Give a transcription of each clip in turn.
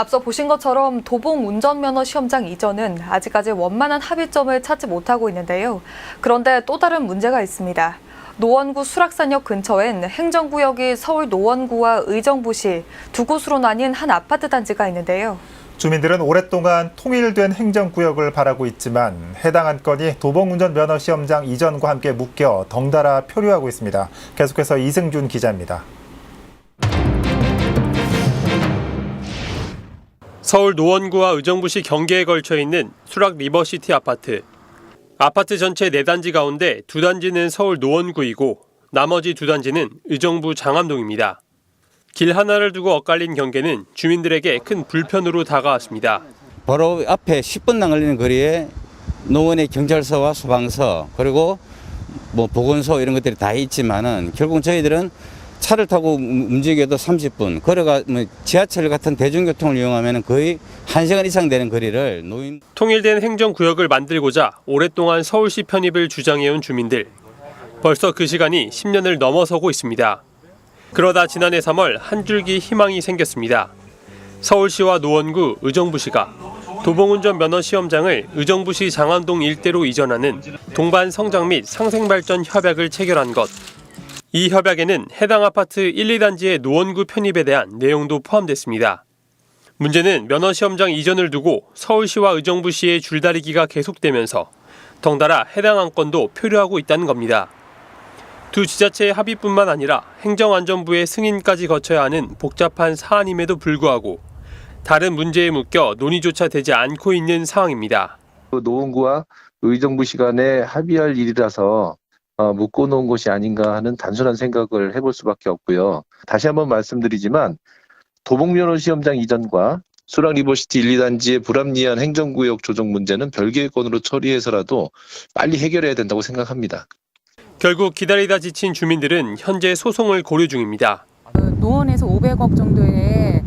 앞서 보신 것처럼 도봉 운전면허 시험장 이전은 아직까지 원만한 합의점을 찾지 못하고 있는데요. 그런데 또 다른 문제가 있습니다. 노원구 수락산역 근처엔 행정구역이 서울 노원구와 의정부시 두 곳으로 나뉜 한 아파트 단지가 있는데요. 주민들은 오랫동안 통일된 행정구역을 바라고 있지만 해당 안건이 도봉운전 면허 시험장 이전과 함께 묶여 덩달아 표류하고 있습니다. 계속해서 이승준 기자입니다. 서울 노원구와 의정부시 경계에 걸쳐 있는 수락 리버시티 아파트. 아파트 전체 네 단지 가운데 두 단지는 서울 노원구이고 나머지 두 단지는 의정부 장암동입니다. 길 하나를 두고 엇갈린 경계는 주민들에게 큰 불편으로 다가왔습니다. 바로 앞에 10분당 걸리는 거리에 노원의 경찰서와 소방서 그리고 뭐 보건소 이런 것들이 다 있지만은 결국 저희들은 차를 타고 움- 움직여도 30분 걸어가 뭐 지하철 같은 대중교통을 이용하면 거의 1시간 이상 되는 거리를 노인 통일된 행정구역을 만들고자 오랫동안 서울시 편입을 주장해온 주민들. 벌써 그 시간이 10년을 넘어서고 있습니다. 그러다 지난해 3월 한 줄기 희망이 생겼습니다. 서울시와 노원구, 의정부시가 도봉운전 면허 시험장을 의정부시 장안동 일대로 이전하는 동반 성장 및 상생 발전 협약을 체결한 것. 이 협약에는 해당 아파트 1, 2단지의 노원구 편입에 대한 내용도 포함됐습니다. 문제는 면허 시험장 이전을 두고 서울시와 의정부시의 줄다리기가 계속되면서 덩달아 해당 안건도 표류하고 있다는 겁니다. 두 지자체의 합의뿐만 아니라 행정안전부의 승인까지 거쳐야 하는 복잡한 사안임에도 불구하고 다른 문제에 묶여 논의조차 되지 않고 있는 상황입니다. 노원구와 의정부 시간에 합의할 일이라서 어, 묶어놓은 것이 아닌가 하는 단순한 생각을 해볼 수밖에 없고요. 다시 한번 말씀드리지만 도봉면허 시험장 이전과 수락 리버시티 1, 2단지의 불합리한 행정구역 조정 문제는 별개의 건으로 처리해서라도 빨리 해결해야 된다고 생각합니다. 결국 기다리다 지친 주민들은 현재 소송을 고려 중입니다. 그 노원에서 500억 정도의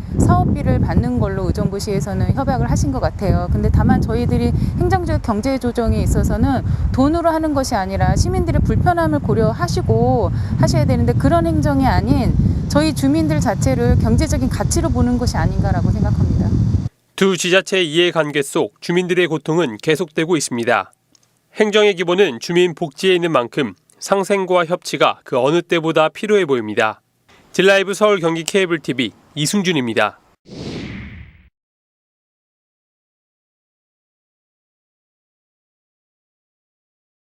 사업비를 받는 걸로 의정부시에서는 협약을 하신 것 같아요. 근데 다만 저희들이 행정적 경제 조정에 있어서는 돈으로 하는 것이 아니라 시민들의 불편함을 고려하시고 하셔야 되는데 그런 행정이 아닌 저희 주민들 자체를 경제적인 가치로 보는 것이 아닌가라고 생각합니다. 두 지자체의 이해관계 속 주민들의 고통은 계속되고 있습니다. 행정의 기본은 주민 복지에 있는 만큼 상생과 협치가 그 어느 때보다 필요해 보입니다. 딜라이브 서울 경기 케이블 TV 이승준입니다.